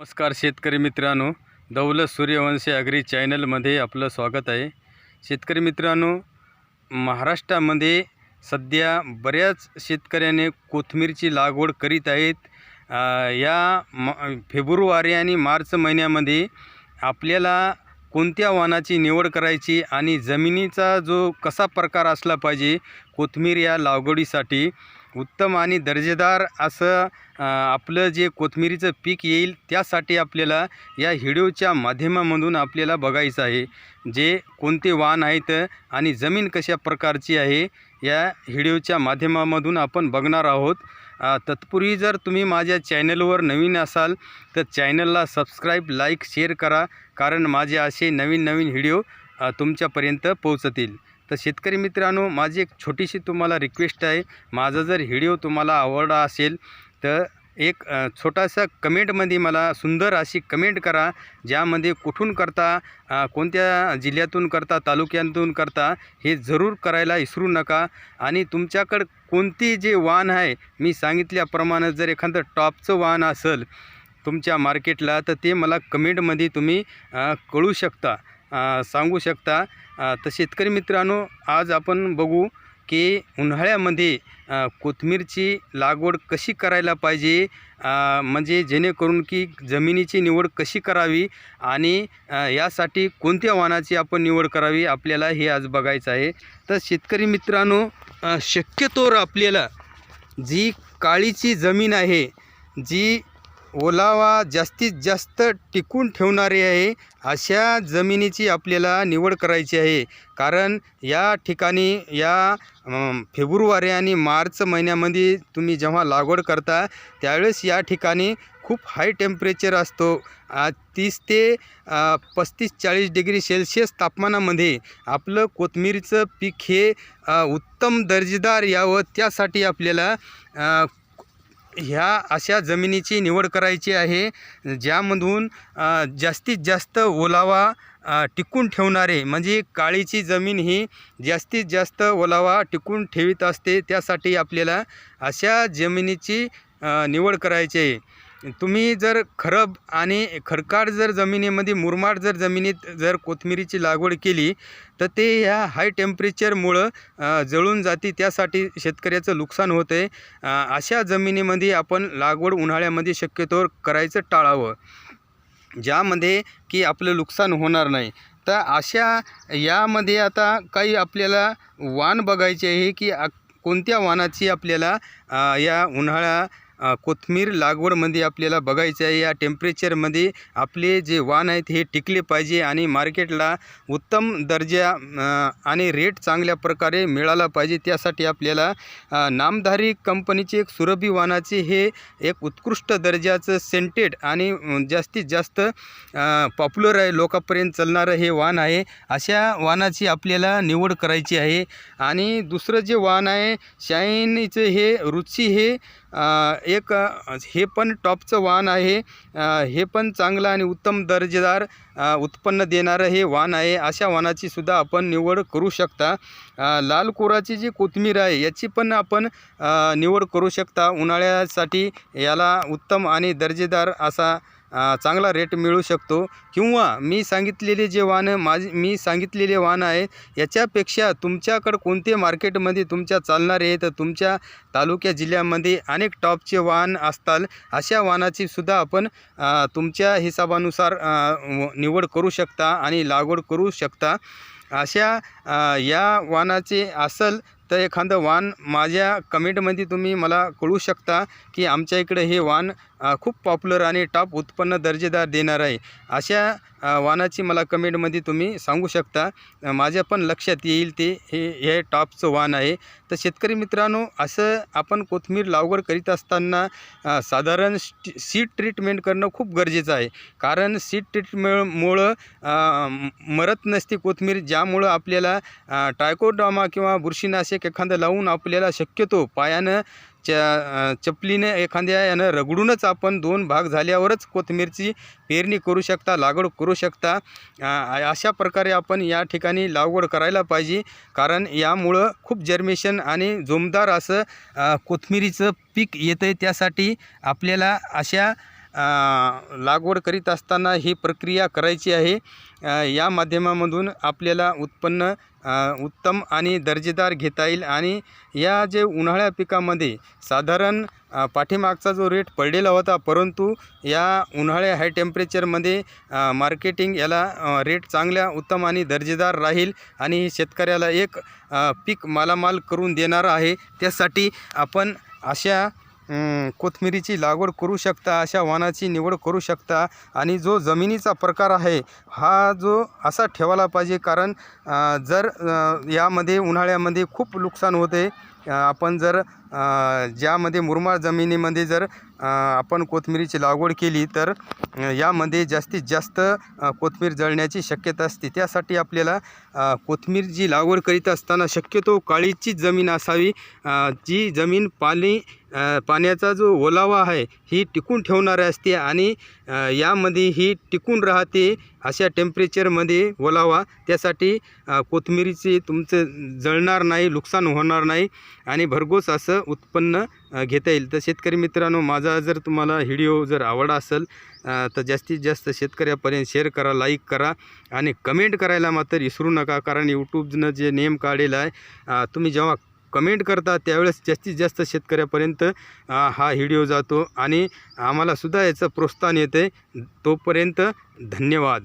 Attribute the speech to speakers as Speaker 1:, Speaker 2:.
Speaker 1: नमस्कार शेतकरी मित्रांनो दौलत सूर्यवंशी अग्री चॅनलमध्ये आपलं स्वागत आहे. शेतकरी मित्रांनो महाराष्ट्रामध्ये सध्या बऱ्याच शेतकऱ्याने कोथमीरची लागवड करीत आहेत. या म फेब्रुवारी आणि मार्च महिन्यामध्ये आपल्याला कोणत्या वाहनाची निवड करायची आणि जमिनीचा जो कसा प्रकार असला पाहिजे कोथमीर या लागवडीसाठी उत्तम आणि दर्जेदार असं आपलं जे कोथमिरीचं पीक येईल त्यासाठी आपल्याला या व्हिडिओच्या माध्यमामधून आपल्याला बघायचं आहे. जे कोणते वाण आहेत आणि जमीन कशा प्रकारची आहे या व्हिडिओच्या माध्यमामधून आपण बघणार आहोत. तत्पूर्वी जर तुम्ही माझ्या चॅनलवर नवीन असाल तर चॅनलला सबस्क्राईब लाईक शेअर करा. कारण माझे असे नवीन नवीन व्हिडिओ तुमच्यापर्यंत पोहोचतील. तर शेतकरी मित्रांनो माझी एक छोटीशी तुम्हाला रिक्वेस्ट आहे. माझा जर व्हिडिओ तुम्हाला आवडला असेल तर एक छोटासा कमेंटमध्ये मला सुंदर अशी कमेंट करा. ज्यामध्ये कुठून करता कोणत्या जिल्ह्यातून करता तालुक्यातून करता हे जरूर करायला विसरू नका. आणि तुमच्याकडं कोणती जे वाहन आहे मी सांगितल्याप्रमाणे जर एखादं टॉपचं वाहन असेल तुमच्या मार्केटला तर ते मला कमेंटमध्ये तुम्ही कळू शकता. सांगू शकता तर शेतकरी मित्रांनो आज आपण बघू की उन्हाळ्यामध्ये कोथमीरची लागवड कशी करायला पाहिजे म्हणजे जेणेकरून की जमिनीची निवड कशी करावी आणि यासाठी कोणत्या वाहनाची आपण निवड करावी आपल्याला हे आज बघायचं आहे. तर शेतकरी मित्रांनो शक्यतोवर आपल्याला जी काळीची जमीन आहे जी ओलावा जास्तीत जास्त टिकून ठेवणारे आहे अशा जमिनीची आपल्याला निवड करायची आहे. कारण या ठिकाणी या फेब्रुवारी आणि मार्च महिन्यामध्ये तुम्ही जेव्हा लागवड करता त्यावेळेस या ठिकाणी खूप हाय टेम्परेचर असतो. तीस ते पस्तीस चाळीस डिग्री सेल्सिअस तापमानामध्ये आपलं कोथमिरीचं पीक हे उत्तम दर्जेदार यावं त्यासाठी आपल्याला ह्या अशा जमिनीची निवड करायची आहे ज्यामधून जास्तीत जास्त ओलावा टिकून ठेवणारे म्हणजे काळीची जमीन ही जास्तीत जास्त ओलावा टिकून ठेवीत असते त्यासाठी आपल्याला अशा जमिनीची निवड करायची आहे. तुम्ही जर खरब आणि खडकाळ जर जमिनीमध्ये मुरमाड जर जमिनीत जर कोथमिरीची लागवड केली तर ते ह्या हाय टेम्परेचरमुळं जळून जाते. त्यासाठी शेतकऱ्याचं नुकसान होतं आहे अशा जमिनीमध्ये आपण लागवड उन्हाळ्यामध्ये शक्यतोवर करायचं टाळावं. ज्यामध्ये की आपलं नुकसान होणार नाही. तर अशा यामध्ये आता काही आपल्याला वाण बघायचे आहे की कोणत्या वाणाची आपल्याला या उन्हाळा कोथमीर लागवडमध्ये आपल्याला बघायचं आहे या टेम्परेचरमध्ये आपले जे वाण आहेत हे टिकले पाहिजे आणि मार्केटला उत्तम दर्जा आणि रेट चांगल्या प्रकारे मिळाला पाहिजे. त्यासाठी आपल्याला नामधारी कंपनीचे एक सुरभी वाणाचे हे एक उत्कृष्ट दर्जाचं सेंटेड आणि जास्तीत जास्त पॉप्युलर आहे लोकांपर्यंत चालणारं हे वाण आहे. अशा वाणाची आपल्याला निवड करायची आहे. आणि दुसरं जे वाण आहे शाईनीचं हे रुची हे एक हे पण टॉपचं वाण आहे. हे पण चांगलं आणि उत्तम दर्जेदार उत्पन्न देणारं हे वाण आहे. अशा वाणाची सुद्धा आपण निवड करू शकता. लाल कोराची जी कोथमीर आहे याची पण आपण निवड करू शकता. उन्हाळ्यासाठी याला उत्तम आणि दर्जेदार असा चांगला रेट मिळू शकतो. किंवा मी सांगितलेले जे वाहनं माझी मी सांगितलेले वाहन आहे याच्यापेक्षा तुमच्याकडं कोणते मार्केटमध्ये तुमच्या चालणारे आहेत तर तुमच्या तालुक्या जिल्ह्यामध्ये अनेक टॉपचे वाहन असतात अशा वाहनाची सुद्धा आपण तुमच्या हिसाबानुसार निवड करू शकता आणि लागवड करू शकता. अशा या वाहनाचे असल तर एखादं वाण माझ्या कमेंटमध्ये तुम्ही मला कळू शकता की आमच्या इकडे हे वाण खूप पॉप्युलर आणि टॉप उत्पन्न दर्जेदार देणार आहे. अशा वाणाची मला कमेंटमध्ये तुम्ही सांगू शकता. माझ्या पण लक्षात येईल ते हे हे टॉपचं वाण आहे. तर शेतकरी मित्रांनो असं आपण कोथमीर लागवड करीत असताना साधारण सीड ट्रीटमेंट करणं खूप गरजेचं आहे. कारण सीड ट्रीटमेंटमुळं मरत नसते कोथमीर ज्यामुळं आपल्याला टायकोड्रामा किंवा बुरशीनाशक एखादं लावून आपल्याला शक्यतो पायानं च चपलीने एखाद्या यानं रगडूनच आपण दोन भाग झाल्यावरच कोथिंबीरची पेरणी करू शकता लागवड करू शकता. अशा प्रकारे आपण या ठिकाणी लागवड करायला पाहिजे. कारण यामुळं खूप जर्मेशन आणि जोमदार असं कोथमिरीचं कोथिंबीरीचं पीक येतं आहे त्यासाठी आपल्याला अशा लागवड करीत असताना ही प्रक्रिया करायची आहे. या माध्यमामधून आपल्याला उत्पन्न उत्तम आणि दर्जेदार घेता येईल आणि या जे उन्हाळ्या पिकामध्ये साधारण पाठीमागचा जो रेट पडलेला होता परंतु या उन्हाळ्या हाय टेम्परेचरमध्ये मार्केटिंग याला रेट चांगल्या उत्तम आणि दर्जेदार राहील आणि शेतकऱ्याला एक पीक मालामाल करून देणार आहे. त्यासाठी आपण अशा कोथमिरीची कोथिंबिरीची लागवड करू शकता अशा वाणाची निवड करू शकता. आणि जो जमिनीचा प्रकार आहे हा जो असा ठेवायला पाहिजे. कारण जर यामध्ये उन्हाळ्यामध्ये खूप नुकसान होते. आपण जर ज्यामध्ये मुरमाड जमिनीमध्ये जर आपण कोथमिरीची लागवड केली तर यामध्ये जास्तीत जास्त कोथमीर जळण्याची शक्यता असते. त्यासाठी आपल्याला कोथमीर जी लागवड करीत असताना शक्यतो काळीचीच जमीन असावी. जी जमीन पाणी पाण्याचा जो ओलावा आहे ही टिकून ठेवणारी असते आणि यामध्ये ही टिकून राहते. अशा टेम्परेचरमध्ये ओलावा. त्यासाठी कोथमिरीचे तुमचं जळणार नाही नुकसान होणार नाही आणि भरघोस असं उत्पन्न घेता येईल. तर शेतकरी मित्रांनो माझा जर तुम्हाला व्हिडिओ जर आवडला असेल तर जास्तीत जास्त शेतकऱ्यापर्यंत शेअर करा लाईक करा आणि कमेंट करायला मात्र विसरू नका. कारण यूट्यूबनं जे नेम काढलेला आहे तुम्ही जेव्हा कमेंट करता त्यावेळेस जास्तीत जास्त शेतकऱ्यापर्यंत हा व्हिडिओ जातो आणि आम्हालासुद्धा याचं प्रोत्साहन येते. तोपर्यंत धन्यवाद.